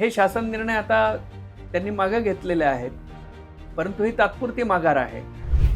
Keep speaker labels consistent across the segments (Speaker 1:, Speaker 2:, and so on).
Speaker 1: हे शासन निर्णय आता त्यांनी मागे घेतलेले आहेत परंतु ही तात्पुरती माघार आहे.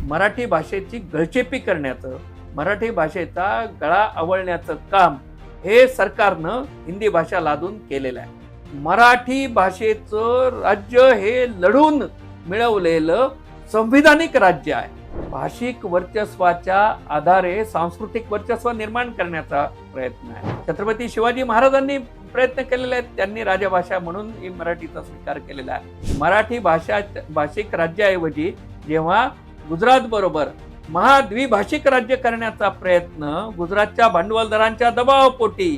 Speaker 1: मराठी भाषेची गळचेपी करण्याचं मराठी भाषेचा गळा आवळण्याचं काम हे सरकारनं हिंदी भाषा लादून केलेलं आहे. मराठी भाषेचं राज्य हे लढून मिळवलेलं संविधानिक राज्य आहे. भाषिक वर्चस्वाच्या आधारे सांस्कृतिक वर्चस्व निर्माण करण्याचा प्रयत्न आहे. छत्रपती शिवाजी महाराजांनी प्रयत्न केलेले आहेत. त्यांनी राजभाषा म्हणून ही मराठीचा स्वीकार केलेला आहे. मराठी भाषा भाषिक राज्याऐवजी जेव्हा गुजरात बरोबर महाद्विभाषिक राज्य करण्याचा प्रयत्न गुजरातच्या भांडवलदारांच्या दबावापोटी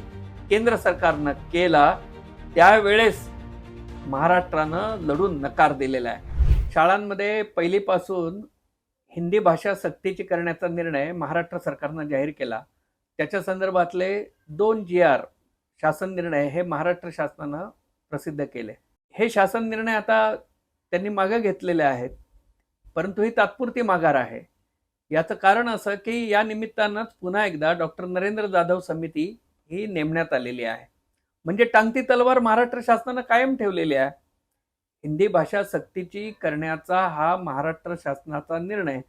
Speaker 1: केंद्र सरकारनं केला त्यावेळेस महाराष्ट्रानं लढून नकार दिलेला आहे. शाळांमध्ये पहिलीपासून हिंदी भाषा सक्तीची करण्याचा निर्णय महाराष्ट्र सरकारनं जाहीर केला. त्याच्या संदर्भातले दोन जी आर शासन निर्णय हे महाराष्ट्र शासनानं प्रसिद्ध केले. हे शासन निर्णय आता त्यांनी मागे घेतलेले आहेत परंतु ही तात्पुरती माघार आहे. याचं कारण असं की या निमित्तानंच पुन्हा एकदा डॉक्टर नरेंद्र जाधव समिती ही नेमण्यात आलेली आहे. म्हणजे टांगती तलवार महाराष्ट्र शासनानं कायम ठेवलेली आहे. हिंदी भाषा सक्तीची करण्याचा हा महाराष्ट्र शासनाचा निर्णय.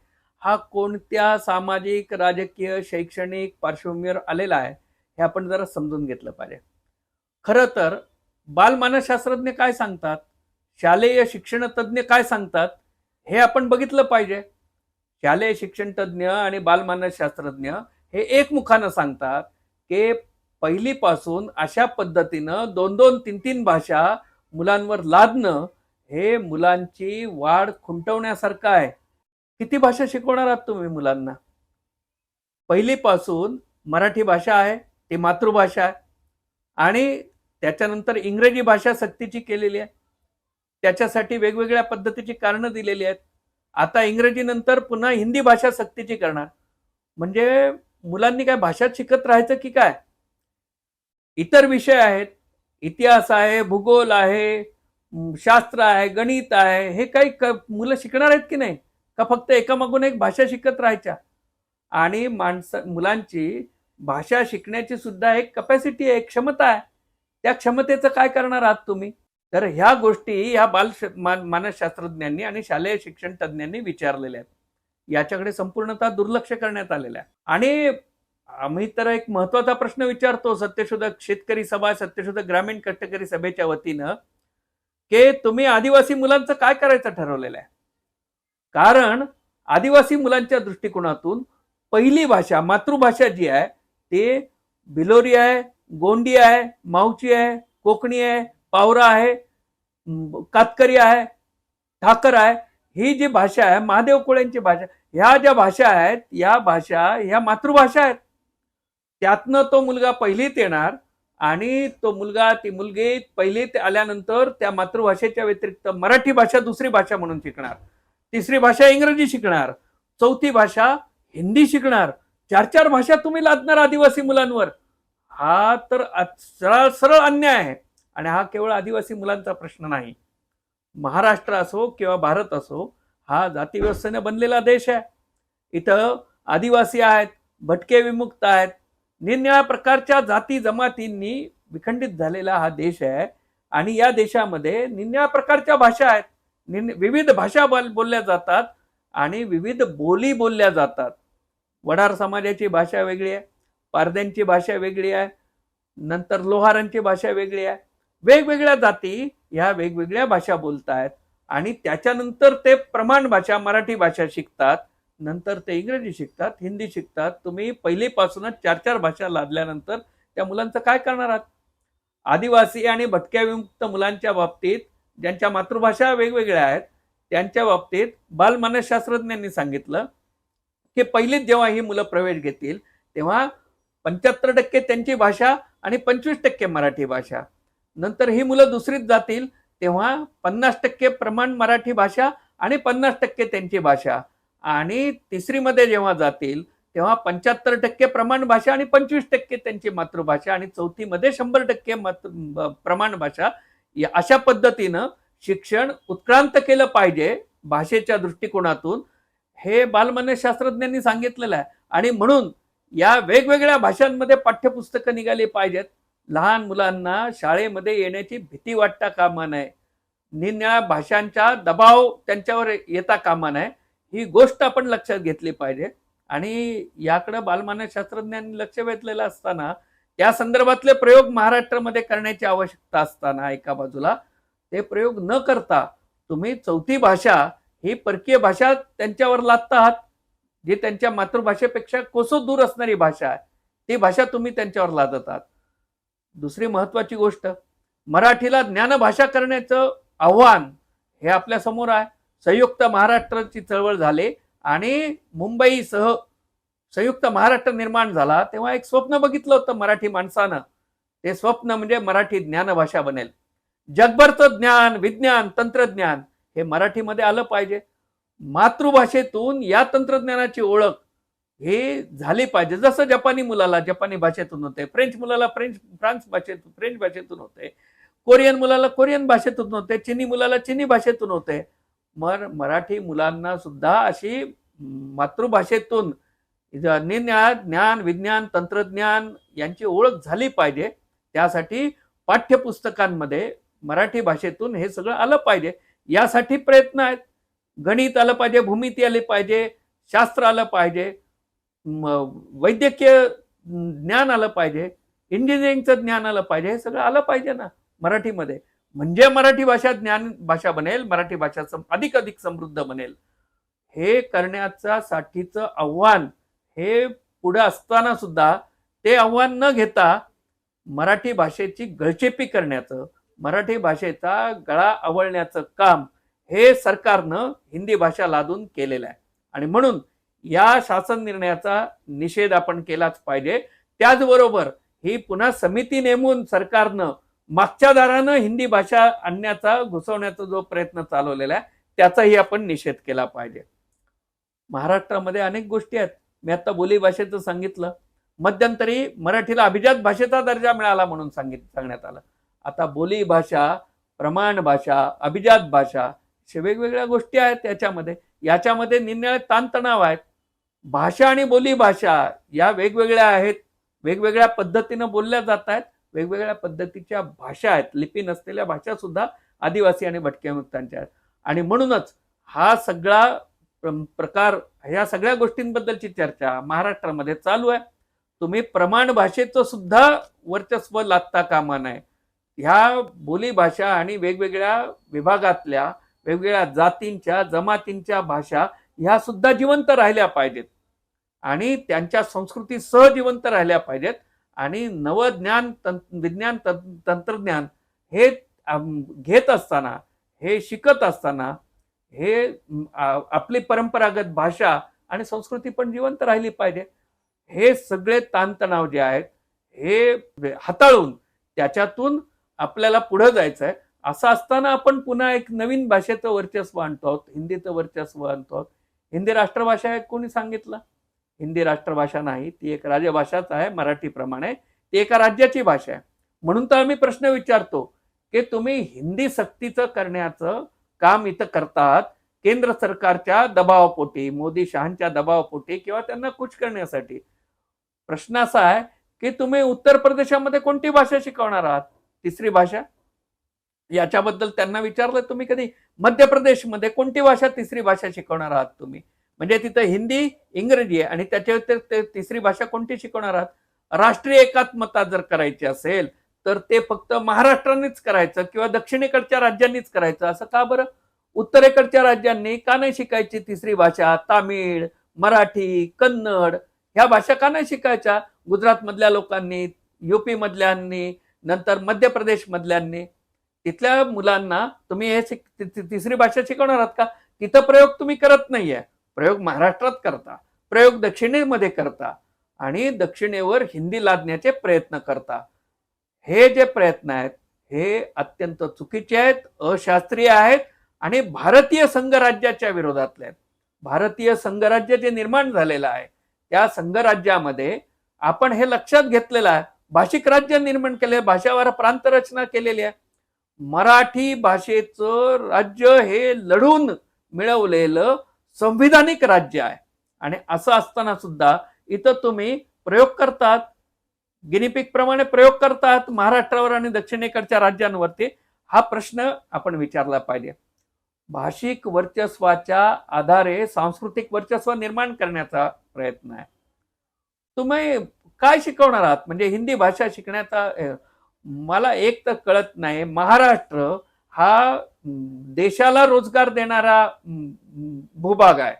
Speaker 1: हा कोणत्या सामाजिक राजकीय शैक्षणिक पार्श्वभूमीवर आलेला आहे हे आपण जरा समजून घेतलं पाहिजे. खरं तर बालमानसशास्त्रज्ञ काय सांगतात? शालेय शिक्षण तज्ज्ञ काय सांगतात? हे आपण बघितलं पाहिजे. शालेय शिक्षण तज्ज्ञ आणि बालमानसशास्त्रज्ञ हे एकमुखानं सांगतात की पहिलीपासून अशा पद्धतीनं दोन दोन तीन तीन भाषा मुलांवर लादणं हे मुलांची वाढ खुंटवण्यासारखं आहे. किती भाषा शिकवणार आहात तुम्ही मुलांना? पहिलीपासून मराठी भाषा आहे ती मातृभाषा आहे. आणि त्याच्यानंतर इंग्रजी भाषा सक्तीची केलेली आहे. त्याच्यासाठी वेगवेगळ्या पद्धतीची कारणं दिलेली आहेत. आता इंग्रजीनंतर पुन्हा हिंदी भाषा सक्तीची करणार. म्हणजे मुलांनी काय भाषा शिकत राहायचं की काय? इतर विषय आहेत. इतिहास आहे भूगोल आहे शास्त्र आहे गणित आहे. हे काही क मुलं शिकणार आहेत की नाही? का फक्त एकामागून एक भाषा शिकत राहायच्या? आणि माणसं मुलांची भाषा शिकण्याची सुद्धा एक कपॅसिटी आहे एक क्षमता आहे. त्या क्षमतेचं काय करणार आहात तुम्ही? तर ह्या गोष्टी ह्या बाल मानसशास्त्रज्ञांनी आणि शालेय शिक्षण तज्ज्ञांनी विचारलेल्या आहेत. याच्याकडे संपूर्णतः दुर्लक्ष करण्यात आलेलं आहे. आणि आम्ही तर एक महत्त्वाचा प्रश्न विचारतो सत्यशोधक शेतकरी सभा सत्यशोधक ग्रामीण कष्टकरी सभेच्या वतीनं की तुम्ही आदिवासी मुलांचं काय करायचं ठरवलेलं आहे? कारण आदिवासी मुलांच्या दृष्टिकोनातून पहिली भाषा मातृभाषा जी आहे ते बिलोरी आहे गोंडी आहे मावची आहे कोकणी आहे पावरा आहे कातकरी आहे ठाकर आहे ही जी भाषा आहे महादेव कोळ्यांची भाषा ह्या ज्या भाषा आहेत या भाषा ह्या मातृभाषा आहेत. त्यातनं तो मुलगा पहिलीत येणार आणि तो मुलगा ती मुलगी पहिलीत आल्यानंतर त्या मातृभाषेच्या व्यतिरिक्त मराठी भाषा दुसरी भाषा म्हणून शिकणार. तिसरी भाषा इंग्रजी शिकणार. चौथी भाषा हिंदी शिकणार. चार चार भाषा तुम्ही लादणार आदिवासी मुलांवर. हा तर सरळ सरळ अन्याय आहे. आणि हा केवळ आदिवासी मुलांचा प्रश्न नाही. महाराष्ट्र असो किंवा भारत असो हा जातीव्यवस्थेने बनलेला देश आहे. इथं आदिवासी आहेत भटके विमुक्त आहेत. निरनिळ्या प्रकारच्या जाती जमातींनी विखंडित झालेला हा देश आहे. आणि या देशामध्ये निरनिळ्या प्रकारच्या भाषा आहेत. निन विविध भाषा बोल बोलल्या जातात आणि विविध बोली बोलल्या जातात. वडार समाजाची भाषा वेगळी आहे. पारद्यांची भाषा वेगळी आहे नंतर लोहारांची भाषा वेगळी आहे. वेगवेगळ्या जाती ह्या वेगवेगळ्या भाषा बोलतायत आणि त्याच्यानंतर ते प्रमाण भाषा मराठी भाषा शिकतात नंतर ते इंग्रजी शिकतात हिंदी शिकतात. तुम्ही पहिलीपासूनच चार चार भाषा लादल्यानंतर त्या मुलांचं काय करणार आहात? आदिवासी आणि भटक्या विमुक्त मुलांच्या बाबतीत ज्यांच्या मातृभाषा वेगवेगळ्या आहेत त्यांच्या बाबतीत बालमानसशास्त्रज्ञांनी सांगितलं की पहिलीच जेव्हा ही मुलं प्रवेश घेतील तेव्हा पंच्याहत्तर टक्के त्यांची भाषा आणि पंचवीस टक्के मराठी भाषा. नंतर ही मुलं दुसरीत जातील तेव्हा पन्नास टक्के प्रमाण मराठी भाषा आणि पन्नास टक्के त्यांची भाषा. आणि तिसरीमध्ये जेव्हा जातील तेव्हा पंच्याहत्तर टक्के प्रमाण भाषा आणि पंचवीस टक्के त्यांची मातृभाषा आणि चौथीमध्ये शंभर टक्के मातृ प्रमाण भाषा. अशा पद्धतीनं शिक्षण उत्क्रांत केलं पाहिजे भाषेच्या दृष्टिकोनातून. हे बालमान्यशास्त्रज्ञांनी सांगितलेलं आहे. आणि म्हणून या वेगवेगळ्या भाषांमध्ये पाठ्यपुस्तकं निघाली पाहिजेत. लहान मुलांना शाळेमध्ये येण्याची भीती वाटता कामा नये. निन्या भाषांचा दबाव त्यांच्यावर येता कामा नये. ही गोष्ट आपण लक्षात घेतली पाहिजे. आणि याकडे बालमानस शास्त्रज्ञांनी लक्ष वेधलेलं असताना त्या संदर्भातले प्रयोग महाराष्ट्रामध्ये करण्याची आवश्यकता असताना एका बाजूला ते प्रयोग न करता तुम्ही चौथी भाषा ही परकीय भाषा त्यांच्यावर लादता आहात. जी त्यांच्या मातृभाषेपेक्षा कोसो दूर असणारी भाषा आहे ती भाषा तुम्ही त्यांच्यावर लादतात. दुसरी महत्वाची गोष्ट मराठीला ज्ञानभाषा करण्याचं आव्हान हे आपल्यासमोर आहे. संयुक्त महाराष्ट्राची चळवळ झाली आणि मुंबईसह संयुक्त महाराष्ट्र निर्माण झाला. तेव्हा एक स्वप्न बघितलं होतं मराठी माणसानं. ते स्वप्न म्हणजे मराठी ज्ञानभाषा बनेल. जगभरचं ज्ञान विज्ञान तंत्रज्ञान हे मराठीमध्ये आलं पाहिजे. मातृभाषेतून या तंत्रज्ञानाची ओळख हे झाली पाहिजे. जसं जपानी मुलाला जपानी भाषेतून होते फ्रेंच मुलाला फ्रेंच फ्रान्स भाषेतून फ्रेंच भाषेतून होते कोरियन मुलाला कोरियन भाषेतून होते चिनी मुलाला चिनी भाषेतून होते. मर मराठी मुलांना सुद्धा अशी मातृभाषेतून निरनिळ्या ज्ञान विज्ञान तंत्रज्ञान यांची ओळख झाली पाहिजे. त्यासाठी पाठ्यपुस्तकांमध्ये मराठी भाषेतून हे सगळं आलं पाहिजे. यासाठी प्रयत्न आहेत. गणित आलं पाहिजे भूमिती आली पाहिजे शास्त्र आलं पाहिजे वैद्यकीय ज्ञान आलं पाहिजे इंजिनिअरिंगचं ज्ञान आलं पाहिजे हे सगळं आलं पाहिजे ना मराठीमध्ये. म्हणजे मराठी भाषा ज्ञान भाषा बनेल मराठी भाषा अधिक अधिक समृद्ध बनेल. हे करण्याचा साठीचं आव्हान हे पुढे असताना सुद्धा ते आव्हान न घेता मराठी भाषेची गळचेपी करण्याचं मराठी भाषेचा गळा आवळण्याचं काम हे सरकारनं हिंदी भाषा लादून केलेलं आहे. आणि म्हणून या शासन निर्णयाचा निषेध आपण केलाच पाहिजे. त्याचबरोबर ही पुन्हा समिती नेमून सरकारनं मागच्या दारानं हिंदी भाषा आणण्याचा घुसवण्याचा जो प्रयत्न चालवलेला आहे त्याचाही आपण निषेध केला पाहिजे. महाराष्ट्रामध्ये अनेक गोष्टी आहेत. मी आता बोली भाषेचं सांगितलं. मध्यंतरी मराठीला अभिजात भाषेचा दर्जा मिळाला म्हणून सांगित सांगण्यात आलं. आता बोली भाषा प्रमाण भाषा अभिजात भाषा वेगवेगळ्या गोष्टी आहेत याच्यामध्ये याच्यामध्ये निरनिळे ताणतणाव आहेत. भाषा आणि बोलीभाषा या वेगवेगळ्या आहेत. वेगवेगळ्या पद्धतीनं बोलल्या जात आहेत. वेगवेगळ्या पद्धतीच्या भाषा आहेत. लिपी नसलेल्या भाषा सुद्धा आदिवासी आणि भटक्यामुक्तांच्या आहेत. आणि म्हणूनच हा सगळा प्रकार ह्या सगळ्या गोष्टींबद्दलची चर्चा महाराष्ट्रामध्ये चालू आहे. तुम्ही प्रमाण भाषेचं सुद्धा वर्चस्व लादता कामा नये. ह्या बोलीभाषा आणि वेगवेगळ्या विभागातल्या वेगवेगळ्या जातींच्या जमातींच्या भाषा ह्या सुद्धा जिवंत राहिल्या पाहिजेत. आणि त्यांच्या संस्कृती सहजिवंत राहिल्या पाहिजेत. आणि नवज्ञान विज्ञान तंत्रज्ञान हे घेत असताना हे शिकत असताना हे आपली परंपरागत भाषा आणि संस्कृती पण जिवंत राहिली पाहिजे. हे सगळे ताणतणाव जे आहेत हे हाताळून त्याच्यातून आपल्याला पुढं जायचं आहे असं असताना आपण पुन्हा एक नवीन भाषेचं वर्चस्व आणतो आहोत हिंदीचं वर्चस्व आणतो आहोत हिंदी राष्ट्रभाषा आहे कोणी सांगितलं? हिंदी राष्ट्रभाषा नाही ती एक राजभाषाच आहे मराठीप्रमाणे ती एका राज्याची भाषा आहे. म्हणून तर आम्ही प्रश्न विचारतो की तुम्ही हिंदी सक्तीचं करण्याचं काम इथं करतात केंद्र सरकारच्या दबावापोटी मोदी शहांच्या दबावापोटी किंवा त्यांना कुछ करण्यासाठी. प्रश्न असा आहे की तुम्ही उत्तर प्रदेशामध्ये कोणती भाषा शिकवणार आहात? तिसरी भाषा? याच्याबद्दल त्यांना विचारलं तुम्ही कधी मध्य प्रदेशमध्ये कोणती भाषा तिसरी भाषा शिकवणार आहात तुम्ही? म्हणजे तिथं हिंदी इंग्रजी आहे आणि त्याच्या तिसरी भाषा कोणती शिकवणार आहात? राष्ट्रीय एकात्मता जर करायची असेल तर ते फक्त महाराष्ट्रानेच करायचं किंवा दक्षिणेकडच्या राज्यांनीच करायचं असं का बरं? उत्तरेकडच्या राज्यांनी का नाही शिकायची तिसरी भाषा? तामिळ मराठी कन्नड ह्या भाषा का नाही शिकायच्या? गुजरातमधल्या लोकांनी युपी मधल्यांनी नंतर मध्य प्रदेश मधल्यांनी तिथल्या मुलांना तुम्ही हे तिसरी भाषा शिकवणार आहात का? तिथं प्रयोग तुम्ही करत नाहीये. प्रयोग महाराष्ट्रात करता. प्रयोग दक्षिणेमध्ये करता. आणि दक्षिणेवर हिंदी लादण्याचे प्रयत्न करता. हे जे प्रयत्न आहेत हे अत्यंत चुकीचे आहेत अशास्त्रीय आहेत आणि भारतीय संघराज्याच्या विरोधातले आहेत. भारतीय संघराज्य जे निर्माण झालेलं आहे त्या संघराज्यामध्ये आपण हे लक्षात घेतलेलं आहे. भाषिक राज्य निर्माण केले भाषावर प्रांत रचना केलेली आहे. मराठी भाषेचं राज्य हे लढून मिळवलेलं संविधानिक राज्य आहे. आणि असं असताना सुद्धा इथं तुम्ही प्रयोग करतात. गिनीपिक प्रमाणे प्रयोग करतात महाराष्ट्रावर आणि दक्षिणेकडच्या राज्यांवरती. हा प्रश्न आपण विचारला पाहिजे. भाषिक वर्चस्वाच्या आधारे सांस्कृतिक वर्चस्व निर्माण करण्याचा प्रयत्न आहे. तुम्ही काय शिकवणार आहात? म्हणजे हिंदी भाषा शिकण्याचा मला एक तर कळत नाही महाराष्ट्र हा देशाला रोजगार देणारा भूभाग आहे.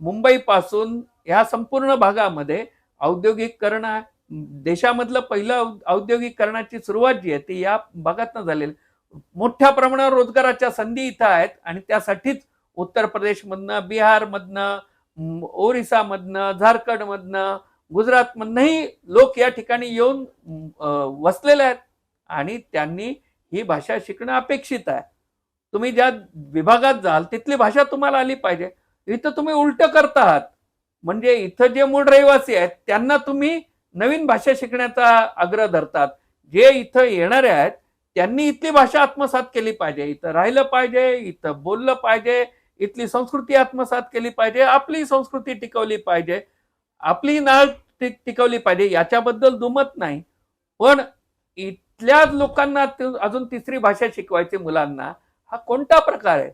Speaker 1: मुंबईपासून ह्या संपूर्ण भागामध्ये औद्योगिकरण देशामधलं पहिलं औद्योगिकरणाची सुरुवात जी आहे ती या भागातनं झालेली. मोठ्या प्रमाणावर रोजगाराच्या संधी इथं आहेत आणि त्यासाठीच उत्तर प्रदेशमधनं बिहारमधनं ओरिसामधनं झारखंडमधनं गुजरातमधनंही लोक या ठिकाणी येऊन वसलेले आहेत. आणि त्यांनी ही भाषा शिकणं अपेक्षित आहे. तुम्ही ज्या विभागात जाल तिथली भाषा तुम्हाला आली पाहिजे. इथं तुम्ही उलट करता आहात. म्हणजे इथं जे मूळ रहिवासी आहेत त्यांना तुम्ही नवीन भाषा शिकण्याचा आग्रह धरतात. जे इथं येणारे आहेत त्यांनी इथली भाषा आत्मसात केली पाहिजे. इथं राहिलं पाहिजे इथं बोललं पाहिजे इथली संस्कृती आत्मसात केली पाहिजे आपली संस्कृती टिकवली पाहिजे. आपली नाळ टिकवली पाहिजे याच्याबद्दल दुमत नाही. पण इथल्या लोकांना अजून तिसरी भाषा शिकवायची मुलांना हा कोणता प्रकार आहे?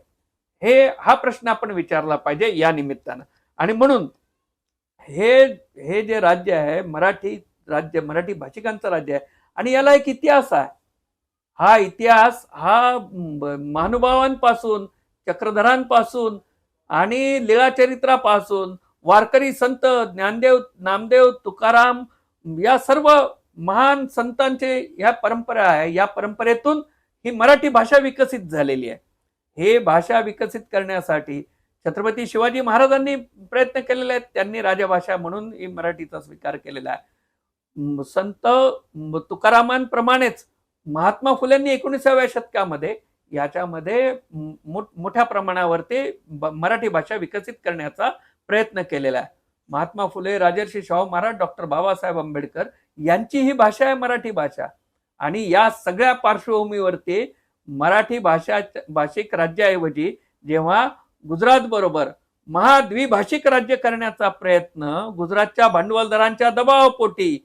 Speaker 1: हे हा प्रश्न आपण विचारला पाहिजे या निमित्तानं. आणि म्हणून हे हे जे राज्य आहे मराठी राज्य मराठी भाषिकांचं राज्य आहे आणि याला एक इतिहास आहे. हा इतिहास हा महानुभावांपासून चक्रधरांपासून आणि लीळाचरित्रापासून वारकरी संत ज्ञानदेव नामदेव तुकाराम या सर्व महान संतांचे ह्या परंपरा आहे. या परंपरेतून ही मराठी भाषा विकसित झालेली आहे. हे भाषा विकसित करण्यासाठी छत्रपती शिवाजी महाराजांनी प्रयत्न केलेले आहेत. त्यांनी राजभाषा म्हणून ही मराठीचा स्वीकार केलेला आहे. संत तुकारामांप्रमाणेच महात्मा फुलेंनी एकोणीसाव्या शतकामध्ये याच्यामध्ये मोठ्या प्रमाणावरती मराठी भाषा विकसित करण्याचा प्रयत्न केलेला आहे. महात्मा फुले राजर्षी शाहू महाराज डॉक्टर बाबासाहेब आंबेडकर यांची ही भाषा आहे मराठी भाषा. आणि या सगळ्या पार्श्वभूमीवरती मराठी भाषा भाषिक राज्याऐवजी जेव्हा गुजरात बरोबर महाद्विभाषिक राज्य करण्याचा प्रयत्न गुजरातच्या भांडवलदारांच्या दबावापोटी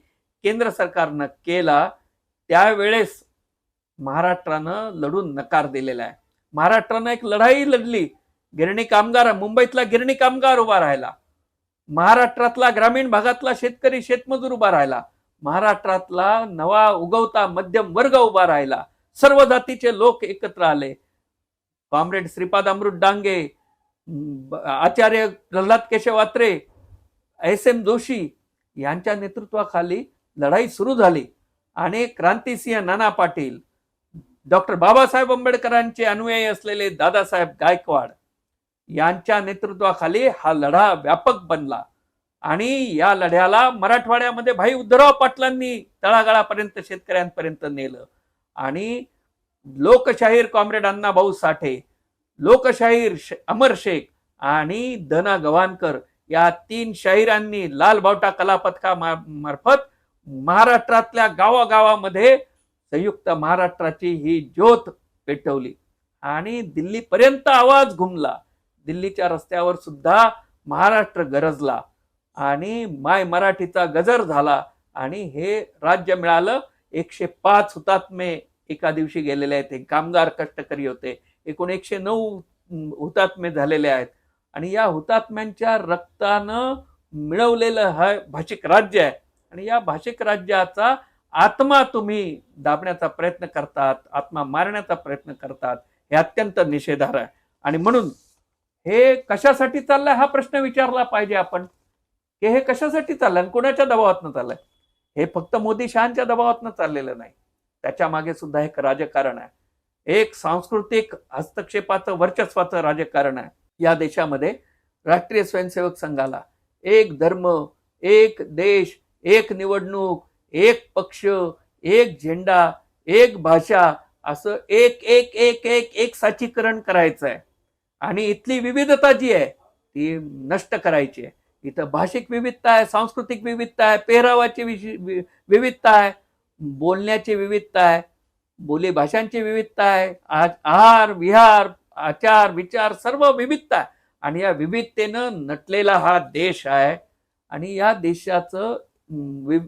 Speaker 1: केंद्र सरकारनं केला त्यावेळेस महाराष्ट्रानं लढून नकार दिलेला आहे. महाराष्ट्रानं एक लढाई लढली. गिरणी कामगार मुंबईतला गिरणी कामगार उभा राहिला. महाराष्ट्रातला ग्रामीण भागातला शेतकरी शेतमजूर उभा राहिला. महाराष्ट्रातला नवा उगवता मध्यम वर्ग उभा राहिला. सर्व जातीचे लोक एकत्र आले. Comrade Shripad Amrit Dange Acharya Pralhad Keshav Atre S M Joshi यांच्या नेतृत्वाखाली लढाई सुरू झाली. आणि क्रांतिसिंह नाना पाटील डॉक्टर बाबासाहेब आंबेडकरांचे अनुयायी असलेले दादासाहेब गायकवाड यांच्या नेतृत्वाखाली हा लढा व्यापक बनला. आणि या लढ्याला मराठवाड्यामध्ये भाई उद्धवराव पाटलांनी तळागाळापर्यंत शेतकऱ्यांपर्यंत नेलं. आणि लोकशाहीर कॉम्रेड अण्णाभाऊ साठे लोकशाहीर अमर शेख आणि दना गवानकर या तीन शाहिरांनी लाल बावटा कला पथका मार्फत महाराष्ट्रातल्या गावागावामध्ये संयुक्त महाराष्ट्राची ही ज्योत पेटवली. आणि दिल्लीपर्यंत आवाज घुमला. दिल्लीच्या रस्त्यावर सुद्धा महाराष्ट्र गरजला. आणि माय मराठीचा गजर झाला आणि हे राज्य मिळालं. एकशे पाच हुतात्मे एका दिवशी गेलेले आहेत. हे कामगार कष्टकरी होते. एकूण एकशे नऊ हुतात्मे झालेले आहेत. आणि या हुतात्म्यांच्या रक्तानं मिळवलेलं हा भाषिक राज्य आहे. आणि या भाषिक राज्याचा आत्मा तुम्ही दाबण्याचा प्रयत्न करतात आत्मा मारण्याचा प्रयत्न करतात हे अत्यंत निषेधार आहे. आणि म्हणून हे कशासाठी चाललंय हा प्रश्न विचारला पाहिजे आपण? की हे कशासाठी चाललं आणि कोणाच्या दबावातनं चाललंय? हे फक्त मोदी शहांच्या दबावातनं चाललेलं नाही. त्याच्यामागे सुद्धा एक राजकारण आहे. एक सांस्कृतिक हस्तक्षेपाचं वर्चस्वाचं राजकारण आहे. या देशामध्ये राष्ट्रीय स्वयंसेवक संघाला एक धर्म एक देश एक निवडणूक एक पक्ष एक झेंडा एक भाषा असं एक एक एक एक एक साचीकरण करायचं आहे आणि इथली विविधता जी आहे ती नष्ट करायची आहे. इथं भाषिक विविधता आहे सांस्कृतिक विविधता आहे पेहरावाची विशि- विविधता आहे बोलण्याची विविधता आहे बोली भाषांची विविधता आहे आहार विहार आचार विचार सर्व विविधता आहे. आणि या विविधतेनं नटलेला हा देश आहे. आणि या देशाचं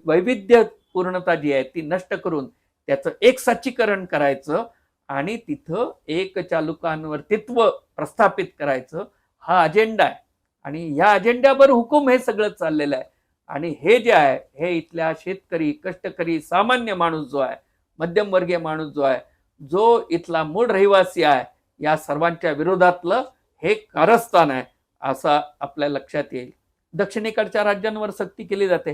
Speaker 1: वैविध्यपूर्णता जी आहे ती नष्ट करून त्याचं एक साचीकरण करायचं आणि तिथं एक चालुकांवर्तित्व प्रस्थापित करायचं हा अजेंडा आहे. आणि या अजेंड्यावर हुकूम हे सगळं चाललेलं आहे. आणि हे जे आहे हे इथल्या शेतकरी कष्टकरी सामान्य माणूस जो आहे मध्यमवर्गीय माणूस जो आहे जो इथला मूळ रहिवासी आहे या सर्वांच्या विरोधातलं हे कारस्थान आहे असं आपल्या लक्षात येईल. दक्षिणेकडच्या राज्यांवर सक्ती केली जाते.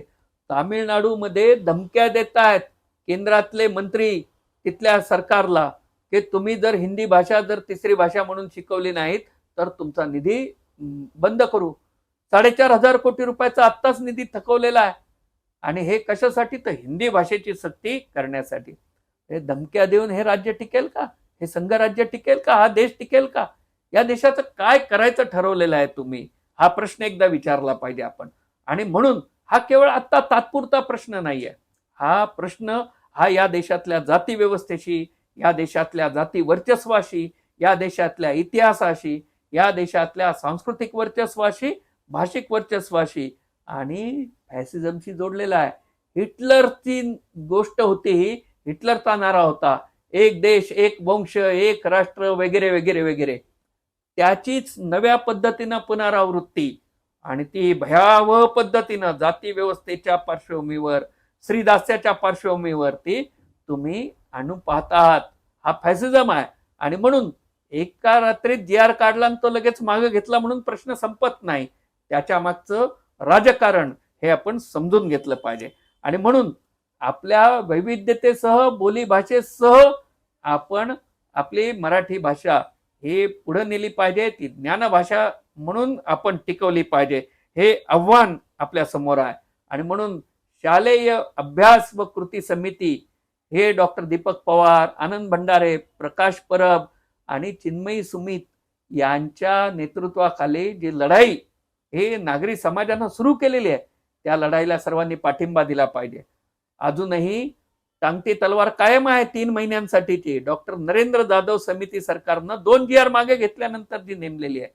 Speaker 1: तामिळनाडूमध्ये धमक्या देत आहेत केंद्रातले मंत्री तिथल्या सरकारला की तुम्ही जर हिंदी भाषा जर तिसरी भाषा म्हणून शिकवली नाहीत तर तुमचा निधी बंद करू. साडेचार हजार कोटी रुपयाचा आत्ताच निधी थकवलेला आहे. आणि हे कशासाठी? तर हिंदी भाषेची सक्ती करण्यासाठी. हे धमक्या देऊन हे राज्य टिकेल का? हे संघराज्य टिकेल का? हा देश टिकेल का? या देशाचं काय करायचं ठरवलेलं आहे तुम्ही? हा प्रश्न एकदा विचारला पाहिजे आपण. आणि म्हणून हा केवळ आता तात्पुरता प्रश्न नाहीये. हा प्रश्न हा या देशातल्या जाती व्यवस्थेशी या देशातल्या जाती वर्चस्वाशी या देशातल्या इतिहासाशी या देशातल्या सांस्कृतिक वर्चस्वाशी भाषिक वर्चस्वाशी आणि फॅसिझमशी जोडलेला आहे. हिटलरची गोष्ट होती ही हिटलरचा नारा होता. एक देश एक वंश एक राष्ट्र वगैरे वगैरे वगैरे. त्याचीच नव्या पद्धतीनं पुनरावृत्ती आणि ती भयावह पद्धतीनं जाती व्यवस्थेच्या पार्श्वभूमीवर श्रीदास्याच्या पार्श्वभूमीवर ती तुम्ही आणून पाहत आहात हा फॅसिझम आहे आणि म्हणून एका रात्रीत जी आर काढला आणि तो लगेच मागे घेतला म्हणून प्रश्न संपत नाही. त्याच्या मागचं राजकारण हे आपण समजून घेतलं पाहिजे. आणि म्हणून आपल्या वैविध्यतेसह बोली भाषेसह आपण आपली मराठी भाषा हे पुढे नेली पाहिजे. ती ज्ञानभाषा म्हणून आपण टिकवली पाहिजे. हे आव्हान आपल्यासमोर आहे. आणि म्हणून शालेय अभ्यास व कृती समिती हे डॉक्टर दीपक पवार आनंद भंडारे प्रकाश परब आणि चिन्मयी सुमित यांच्या नेतृत्वाखाली जी लढाई हे नागरी समाजानं सुरू केलेली आहे त्या लढाईला सर्वांनी पाठिंबा दिला पाहिजे. अजूनही टांगती तलवार कायम आहे तीन महिन्यांसाठीची. डॉक्टर नरेंद्र जाधव समिती सरकारनं दोन जी आर मागे घेतल्यानंतर जी नेमलेली आहे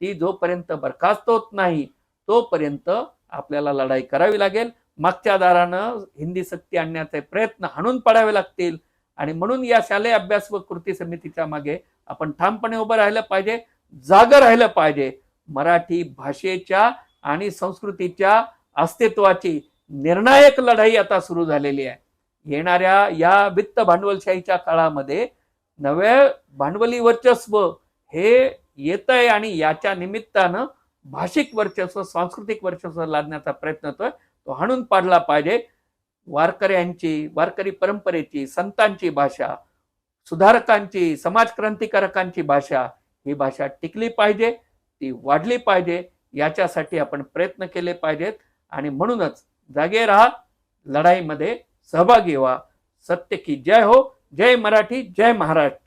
Speaker 1: ती जोपर्यंत बरखास्त होत नाही तोपर्यंत आपल्याला लढाई करावी लागेल. मागच्या दारानं हिंदी सक्ती आणण्याचे प्रयत्न हाणून पाडावे लागतील. आणि म्हणून या शालेय अभ्यास व कृती समितीच्या मागे आपण ठामपणे उभं राहिलं पाहिजे जागं राहिलं पाहिजे. मराठी भाषेच्या आणि संस्कृतीच्या अस्तित्वाची निर्णायक लढाई आता सुरू झालेली आहे. येणाऱ्या या वित्त भांडवलशाहीच्या काळामध्ये नव्या भांडवली वर्चस्व हे येत आहे आणि याच्या निमित्तानं भाषिक वर्चस्व सांस्कृतिक वर्चस्व लादण्याचा प्रयत्न होतोय तो हाणून पाडला पाहिजे. वारकऱ्यांची वारकरी परंपरेची संतांची भाषा सुधारकांची समाज क्रांतिकारकांची भाषा ही भाषा टिकली पाहिजे ती वाढली पाहिजे याच्यासाठी आपण प्रयत्न केले पाहिजेत. आणि म्हणूनच जागे राहा लढाईमध्ये सहभागी व्हा. सत्य की जय हो जय मराठी जय महाराष्ट्र.